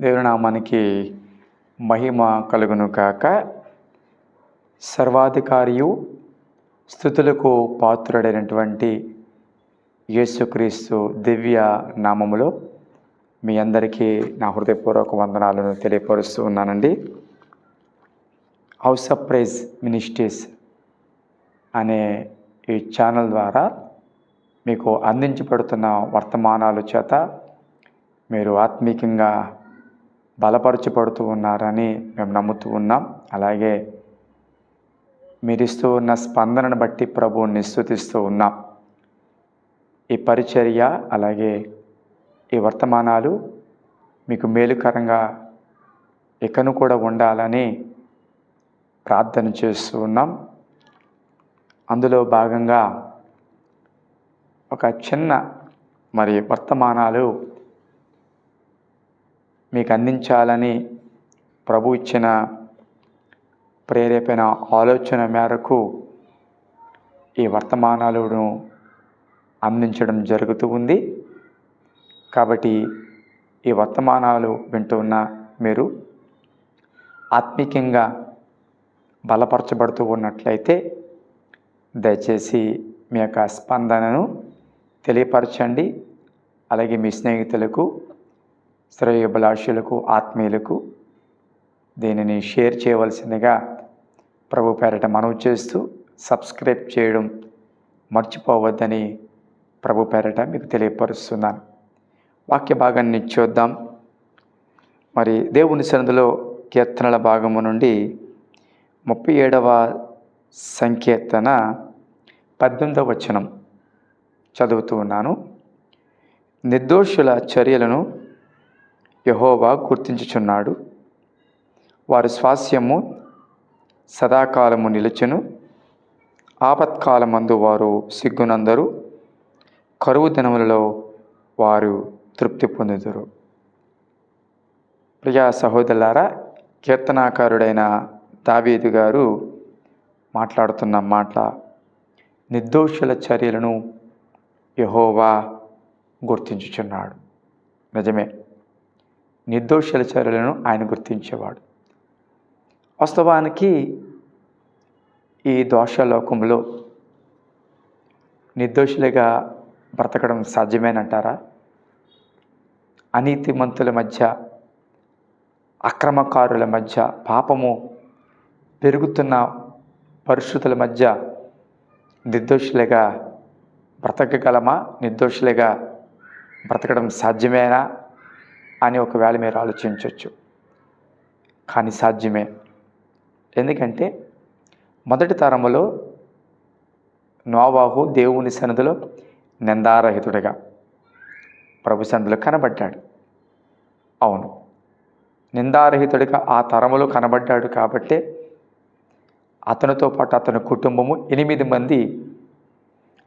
దేవుని నామానికి మహిమ కలుగును కాక. సర్వాధికారియు స్థుతులకు పాత్రుడైనటువంటి యేసుక్రీస్తు దివ్య నామములో మీ అందరికీ నా హృదయపూర్వక వందనాలను తెలియపరుస్తూ ఉన్నానండి. హౌస్ ఆఫ్ ప్రైజ్ మినిస్ట్రీస్ అనే ఈ ఛానల్ ద్వారా మీకు అందించబడుతున్న వర్తమానాలు చేత మీరు ఆత్మీకంగా బలపరచబడుతూ ఉన్నారని మేము నమ్ముతూ ఉన్నాం. అలాగే మీరు ఇస్తూ ఉన్న స్పందనను బట్టి ప్రభువుని స్థుతిస్తూ ఉన్నాం. ఈ పరిచర్య అలాగే ఈ వర్తమానాలు మీకు మేలుకరంగా ఇకను కూడా ఉండాలని ప్రార్థన చేస్తూ ఉన్నాం. అందులో భాగంగా ఒక చిన్న మరి వర్తమానాలు మీకు అందించాలని ప్రభు ఇచ్చిన ప్రేరేపణ ఆలోచన మేరకు ఈ వర్తమానాలను అందించడం జరుగుతూ ఉంది. కాబట్టి ఈ వర్తమానాలు వింటున్న మీరు ఆత్మీకంగా బలపరచబడుతూ ఉన్నట్లయితే దయచేసి మీ యొక్క స్పందనను తెలియపరచండి. అలాగే మీ స్నేహితులకు శ్రేయోభిలాషులకు ఆత్మీయులకు దీనిని షేర్ చేయవలసిందిగా ప్రభు పేరట మనవి చేస్తూ సబ్స్క్రైబ్ చేయడం మర్చిపోవద్దని ప్రభు పేరట మీకు తెలియపరుస్తున్నాను. వాక్య భాగాన్ని చూద్దాం. మరి దేవుని సన్నిధిలో కీర్తనల భాగము నుండి ముప్పై ఏడవ సంకీర్తన పద్దెనిమిదవ వచనం చదువుతూ ఉన్నాను. నిర్దోషుల చర్యలను యహోవా గుర్తించుచున్నాడు. వారి స్వాస్యము సదాకాలము నిలుచును. ఆపత్కాలమందు వారు సిగ్గునందరు. కరువు దినములలో వారు తృప్తి పొందుదురు. ప్రియా సహోదరులారా కీర్తనాకారుడైన దావీదు గారు మాట్లాడుతున్న మాట నిర్దోషుల చర్యలను యహోవా గుర్తించుచున్నాడు. నిజమే. నిర్దోషుల చర్యలను ఆయన గుర్తించేవాడు. వాస్తవానికి ఈ దోషలోకంలో నిర్దోషులుగా బ్రతకడం సాధ్యమేనంటారా? అనీతిమంతుల మధ్య అక్రమకారుల మధ్య పాపము పెరుగుతున్న పరిస్థితుల మధ్య నిర్దోషులుగా బ్రతకగలమా? నిర్దోషులుగా బ్రతకడం సాధ్యమేనా? అని ఒకవేళ మీరు ఆలోచించవచ్చు కానీ సాధ్యమే. ఎందుకంటే మొదటి తరములో నోవాహు దేవుని సన్నిధిలో నిందారహితుడిగా ప్రభు సన్నిధిలో కనబడ్డాడు. అవును. నిందారహితుడిగా ఆ తరములో కనబడ్డాడు కాబట్టే అతనితో పాటు అతని కుటుంబము ఎనిమిది మంది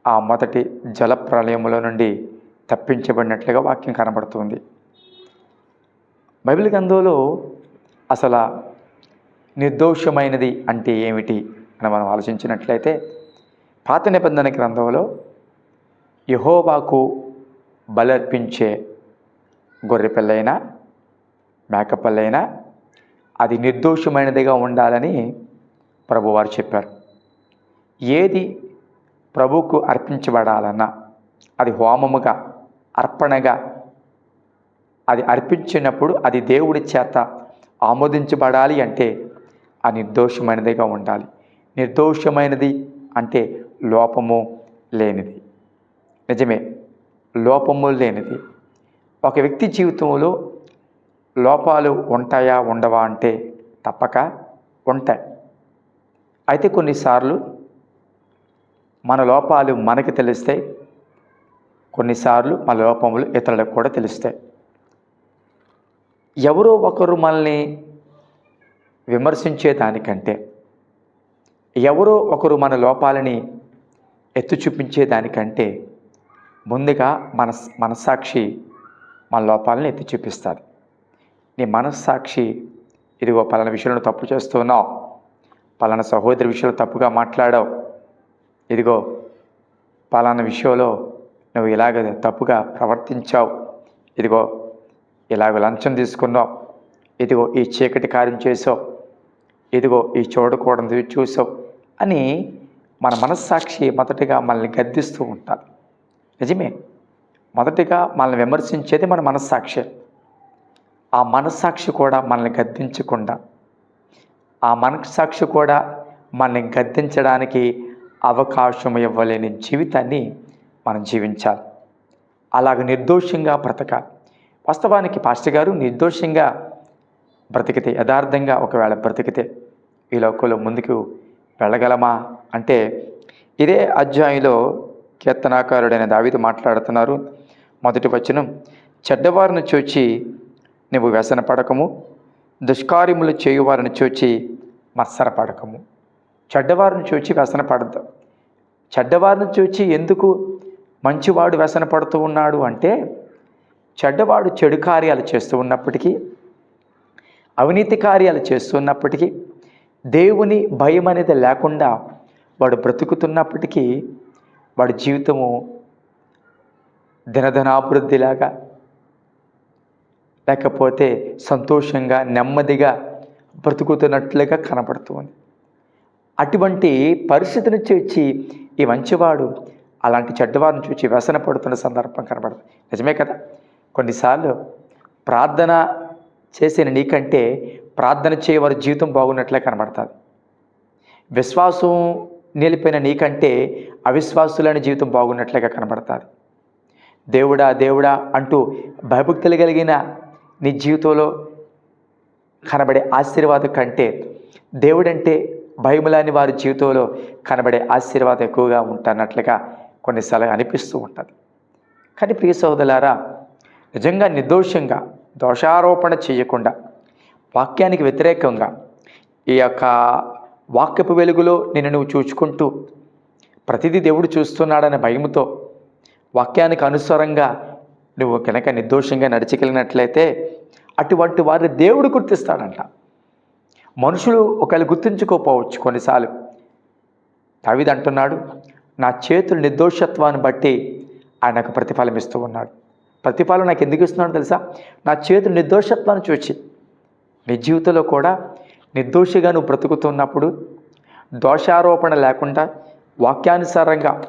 ఆ మొదటి జల ప్రళయంలో నుండి తప్పించబడినట్లుగా వాక్యం కనబడుతుంది. బైబిల్ గ్రంథంలో అసలు నిర్దోషమైనది అంటే ఏమిటి అని మనం ఆలోచించినట్లయితే పాత నిబంధన గ్రంథంలో యహోవాకు బలర్పించే గొర్రెపిల్లైనా మేకపల్లైనా అది నిర్దోషమైనదిగా ఉండాలని ప్రభువారు చెప్పారు. ఏది ప్రభువుకు అర్పించబడాలన్నా అది హోమముగా అర్పణగా అది అర్పించినప్పుడు అది దేవుడి చేత ఆమోదించబడాలి అంటే ఆ నిర్దోషమైనదిగా ఉండాలి. నిర్దోషమైనది అంటే లోపము లేనిది. నిజమే లోపము లేనిది. ఒక వ్యక్తి జీవితంలో లోపాలు ఉంటాయా ఉండవా అంటే తప్పక ఉంటాయి. అయితే కొన్నిసార్లు మన లోపాలు మనకి తెలుస్తాయి కొన్నిసార్లు మన లోపములు ఇతరులకు కూడా తెలుస్తాయి. ఎవరో ఒకరు మనల్ని విమర్శించేదానికంటే ఎవరో ఒకరు మన లోపాలని ఎత్తు చూపించేదానికంటే ముందుగా మన మనస్సాక్షి మన లోపాలని ఎత్తి చూపిస్తుంది. నీ మనస్సాక్షి ఇదిగో పలానా విషయంలో తప్పు చేస్తున్నావు పలానా సహోదరి విషయంలో తప్పుగా మాట్లాడావు ఇదిగో పలానా విషయంలో నువ్వు ఇలాగ తప్పుగా ప్రవర్తించావు ఇదిగో ఇలాగ లంచం తీసుకున్నావు. ఇదిగో ఈ చీకటి కార్యం చేసావు. ఇదిగో ఈ చూడకూడదు చూసావు అని మన మనస్సాక్షి మొదటిగా మనల్ని గద్దిస్తూ ఉంటారు. నిజమే. మొదటిగా మనల్ని విమర్శించేది మన మనస్సాక్షి. ఆ మనస్సాక్షి కూడా మనల్ని గద్దించకుండా ఆ మనస్సాక్షి కూడా మనల్ని గద్దించడానికి అవకాశం ఇవ్వలేని జీవితాన్ని మనం జీవించాలి. అలాగ నిర్దోషంగా బ్రతకాలి. వాస్తవానికి పాస్టర్ గారు నిర్దోషంగా బ్రతికితే యథార్థంగా ఒకవేళ బ్రతికితే ఈ లోకంలో ముందుకు వెళ్ళగలమా? అంటే ఇదే అధ్యాయంలో కీర్తనాకారుడైన దావిది మాట్లాడుతున్నారు. మొదటి వచనం చెడ్డవారిని చూచి నువ్వు వ్యసన పడకము దుష్కార్యములు చేయువారిని చూచి మత్సరపడకము చెడ్డవారిని చూచి వ్యసన పడద్దు చెడ్డవారిని చూచి ఎందుకు మంచివాడు వ్యసన పడుతూ ఉన్నాడు అంటే చెడ్డవాడు చెడు కార్యాలు చేస్తూ ఉన్నప్పటికీ అవినీతి కార్యాలు చేస్తున్నప్పటికీ దేవుని భయం అనేది లేకుండా వాడు బ్రతుకుతున్నప్పటికీ వాడి జీవితము దినధనాభివృద్ధిలాగా లేకపోతే సంతోషంగా నెమ్మదిగా బ్రతుకుతున్నట్లుగా కనపడుతుంది అటువంటి పరిస్థితిని చూచి ఈ మంచివాడు అలాంటి చెడ్డవారిని చూచి వ్యసన పడుతున్న సందర్భం కనబడుతుంది నిజమే కదా? కొన్నిసార్లు ప్రార్థన చేసిన నీకంటే ప్రార్థన చేయవారి జీవితం బాగున్నట్లే కనబడుతుంది. విశ్వాసం నిలిపిన నీకంటే అవిశ్వాసులైన జీవితం బాగున్నట్లుగా కనబడుతుంది. దేవుడా దేవుడా అంటూ భయభక్తులు కలిగిన నీ జీవితంలో కనబడే ఆశీర్వాదం కంటే దేవుడంటే భయములాని వారి జీవితంలో కనబడే ఆశీర్వాదం ఎక్కువగా ఉంటున్నట్లుగా కొన్నిసార్లు అనిపిస్తూ ఉంటుంది. కానీ ప్రియ సోదరులారా నిజంగా నిర్దోషంగా దోషారోపణ చేయకుండా వాక్యానికి వ్యతిరేకంగా ఈ యొక్క వాక్యపు వెలుగులో నిన్ను నువ్వు చూచుకుంటూ ప్రతిదీ దేవుడు చూస్తున్నాడనే భయముతో వాక్యానికి అనుసారంగా నువ్వు కనుక నిర్దోషంగా నడిచగలిగినట్లయితే అటువంటి వారిని దేవుడు గుర్తిస్తాడంట. మనుషులు ఒకవేళ గుర్తించుకోపోవచ్చు కొన్నిసార్లు. తవిది అంటున్నాడు నా చేతుల నిర్దోషత్వాన్ని బట్టి ఆయనకు ప్రతిఫలం ఇస్తూ ఉన్నాడు. ప్రతిఫలం నాకు ఎందుకు ఇస్తున్నాడో తెలుసా? నా చేతులు నిర్దోషత్వాన్ని చూచి. నీ జీవితంలో కూడా నిర్దోషిగా నువ్వు బ్రతుకుతున్నప్పుడు దోషారోపణ లేకుండా వాక్యానుసారంగా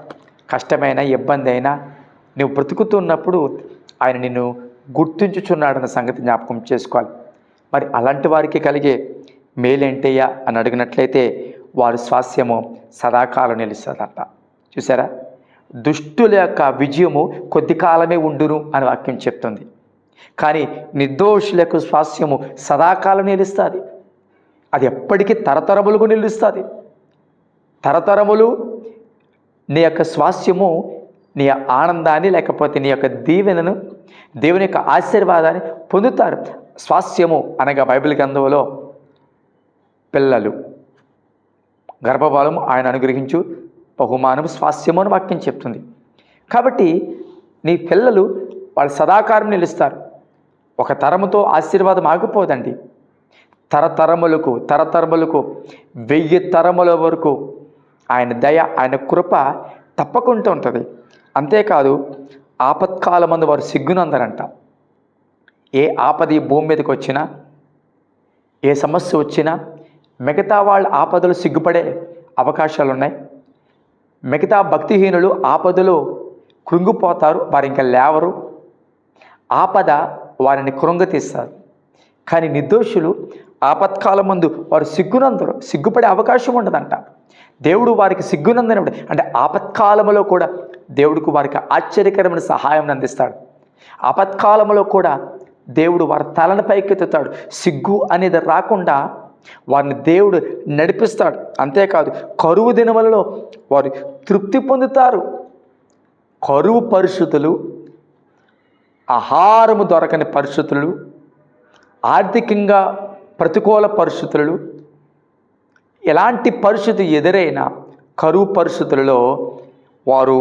కష్టమైన ఇబ్బంది అయినా నువ్వు బ్రతుకుతున్నప్పుడు ఆయన నిన్ను గుర్తించుచున్నాడన్న సంగతి జ్ఞాపకం చేసుకోవాలి. మరి అలాంటి వారికి కలిగే మేలేంటయ్యా? అని అడిగినట్లయితే వారి స్వాస్థ్యము సదాకాలం నిలుస్తుందంట. చూసారా దుష్టుల యొక్క విజయము కొద్ది కాలమే ఉండును అని వాక్యం చెప్తుంది. కానీ నిర్దోషులకు స్వాస్యము సదాకాలం నిలుస్తుంది. అది ఎప్పటికీ తరతరములకు నిలుస్తుంది. తరతరములు నీ యొక్క స్వాస్యము నీ ఆనందాన్ని లేకపోతే నీ యొక్క దీవెనను దేవుని యొక్క ఆశీర్వాదాన్ని పొందుతారు. స్వాస్యము అనగా బైబిల్ గ్రంథంలో పిల్లలు గర్భఫలము ఆయన అనుగ్రహించు బహుమానము స్వాస్థ్యము అని వాక్యం చెప్తుంది. కాబట్టి నీ పిల్లలు వాళ్ళు సదాకారం నిలుస్తారు. ఒక తరముతో ఆశీర్వాదం ఆగిపోదండి. తరతరములకు తరతరములకు వెయ్యి తరముల వరకు ఆయన దయ ఆయన కృప తప్పకుండా ఉంటుంది. అంతేకాదు ఆపత్కాలమందు వారు సిగ్గునందరంట. ఏ ఆపది భూమి మీదకి వచ్చినా ఏ సమస్య వచ్చినా మిగతా వాళ్ళ ఆపదలు సిగ్గుపడే అవకాశాలు ఉన్నాయి మిగతా భక్తిహీనులు ఆపదలో కృంగిపోతారు వారు ఇంకా లేవరు. ఆపద వారిని కృంగతీస్తారు. కానీ నిర్దోషులు ఆపత్కాలం ముందు వారు సిగ్గునందరు సిగ్గుపడే అవకాశం ఉండదంట. దేవుడు వారికి సిగ్గునందనప్పుడు అంటే ఆపత్కాలంలో కూడా దేవుడికి వారికి ఆశ్చర్యకరమైన సహాయం అందిస్తాడు. ఆపత్కాలంలో కూడా దేవుడు వారి తలను పైకెత్తుతాడు. సిగ్గు అనేది రాకుండా వారిని దేవుడు నడిపిస్తాడు. అంతేకాదు కరువు దినములలో వారు తృప్తి పొందుతారు. కరువు పరిస్థితులు ఆహారము దొరకని పరిస్థితులు ఆర్థికంగా ప్రతికూల పరిస్థితులు ఎలాంటి పరిస్థితి ఎదురైనా కరువు పరిస్థితులలో వారు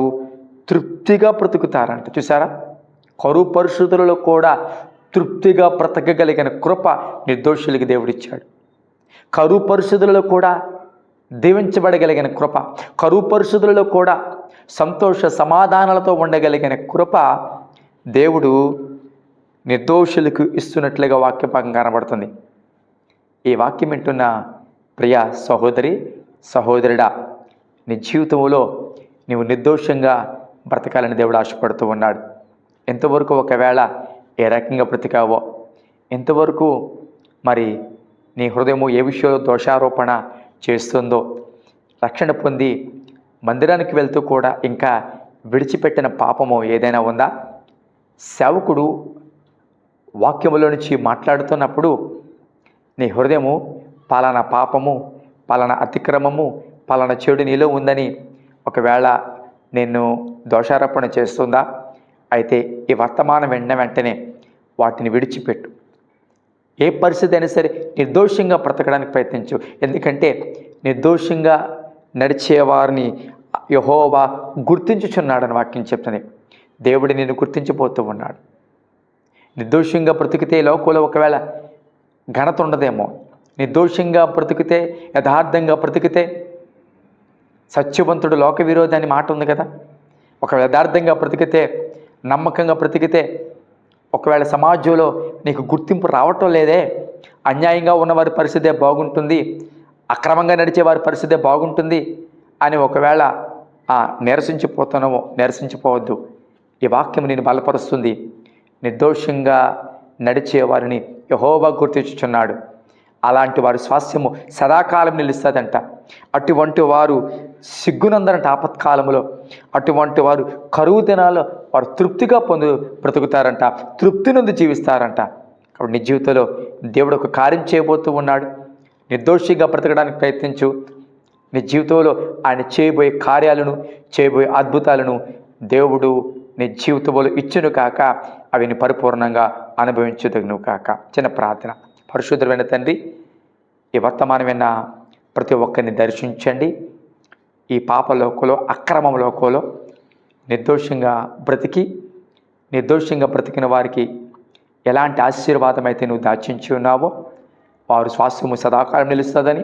తృప్తిగా బ్రతుకుతారంట. చూసారా కరువు పరిస్థితులలో కూడా తృప్తిగా బ్రతకగలిగిన కృప నిర్దోషులకి దేవుడిచ్చాడు. కరువు పరిస్థితులలో కూడా దీవించబడగలిగిన కృప కరువు పరిస్థితులలో కూడా సంతోష సమాధానాలతో ఉండగలిగిన కృప దేవుడు నిర్దోషులకు ఇస్తున్నట్లుగా వాక్యపాకం కనబడుతుంది. ఈ వాక్యం వింటున్న ప్రియ సహోదరి సహోదరుడా నీ జీవితంలో నీవు నిర్దోషంగా బ్రతకాలని దేవుడు ఆశపడుతూ ఉన్నాడు. ఎంతవరకు ఒకవేళ ఏ రకంగా బ్రతికావో ఎంతవరకు మరి నీ హృదయము ఏ విషయంలో దోషారోపణ చేస్తుందో రక్షణ పొంది మందిరానికి వెళ్తూ కూడా ఇంకా విడిచిపెట్టిన పాపము ఏదైనా ఉందా? సేవకుడు వాక్యములో నుంచి మాట్లాడుతున్నప్పుడు నీ హృదయము పలానా పాపము పలానా అతిక్రమము పలానా చెడు నీలో ఉందని ఒకవేళ నిన్ను దోషారోపణ చేస్తుందా? అయితే ఈ వర్తమానం వెంట వెంటనే వాటిని విడిచిపెట్టు. ఏ పరిస్థితి అయినా సరే నిర్దోషంగా బ్రతకడానికి ప్రయత్నించు. ఎందుకంటే నిర్దోషంగా నడిచేవారిని యహోవా గుర్తించుచున్నాడని వాక్యం చెప్తుంది. దేవుడు నిన్ను గుర్తించిపోతూ ఉన్నాడు. నిర్దోషంగా బ్రతికితే లోకంలో ఒకవేళ ఘనత ఉండదేమో. నిర్దోషంగా బ్రతికితే యథార్థంగా బ్రతికితే సత్యవంతుడు లోక విరోధి అని మాట ఉంది కదా. ఒక యథార్థంగా బ్రతికితే నమ్మకంగా బ్రతికితే ఒకవేళ సమాజంలో నీకు గుర్తింపు రావటం లేదే అన్యాయంగా ఉన్నవారి పరిస్థితే బాగుంటుంది అక్రమంగా నడిచే వారి పరిస్థితే బాగుంటుంది అని ఒకవేళ ఆ నిరసించిపోతున్నామో నిరసించిపోవద్దు. ఈ వాక్యం నేను బలపరుస్తుంది. నిర్దోషంగా నడిచే వారిని యహోబా గుర్తించుచున్నాడు. అలాంటి వారి స్వాస్థ్యము సదాకాలం నిలుస్తుందంట. అటువంటి వారు సిగ్గునందన ఆపత్కాలంలో అటువంటి వారు కరువు దినాల్లో వారు తృప్తిగా పొందు బ్రతుకుతారంట తృప్తి నుండి జీవిస్తారంట. కాబట్టి నీ జీవితంలో దేవుడు ఒక కార్యం చేయబోతూ ఉన్నాడు. నిర్దోషిగా బ్రతకడానికి ప్రయత్నించు. నీ జీవితంలో ఆయన చేయబోయే కార్యాలను చేయబోయే అద్భుతాలను దేవుడు నీ జీవితంలో ఇచ్చును కాక అవిని పరిపూర్ణంగా అనుభవించదగును కాక. చిన్న ప్రార్థన. పరిశుద్ధమైన తండ్రి ఈ వర్తమానమైన ప్రతి ఒక్కరిని దర్శించండి. ఈ పాపలోకంలో అక్రమం లోకంలో నిర్దోషంగా బ్రతికి నిర్దోషంగా బ్రతికిన వారికి ఎలాంటి ఆశీర్వాదం అయితే నువ్వు దాచించి ఉన్నావో వారు స్వాస్థ్యము సదాకాలం నిలుస్తుందని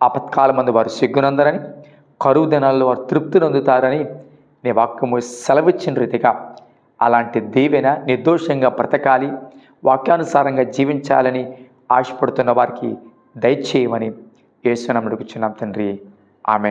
ఆపత్కాలం మందు వారు సిగ్గునందరని కరువు దినాల్లో వారు తృప్తి నొందుతారని నీ వాక్యము సెలవిచ్చిన రీతిగా అలాంటి దీవెన నిర్దోషంగా బ్రతకాలి వాక్యానుసారంగా జీవించాలని ఆశపడుతున్న వారికి దయచేయమని యేసునామడుకుచున్నాం తండ్రి. ఆమె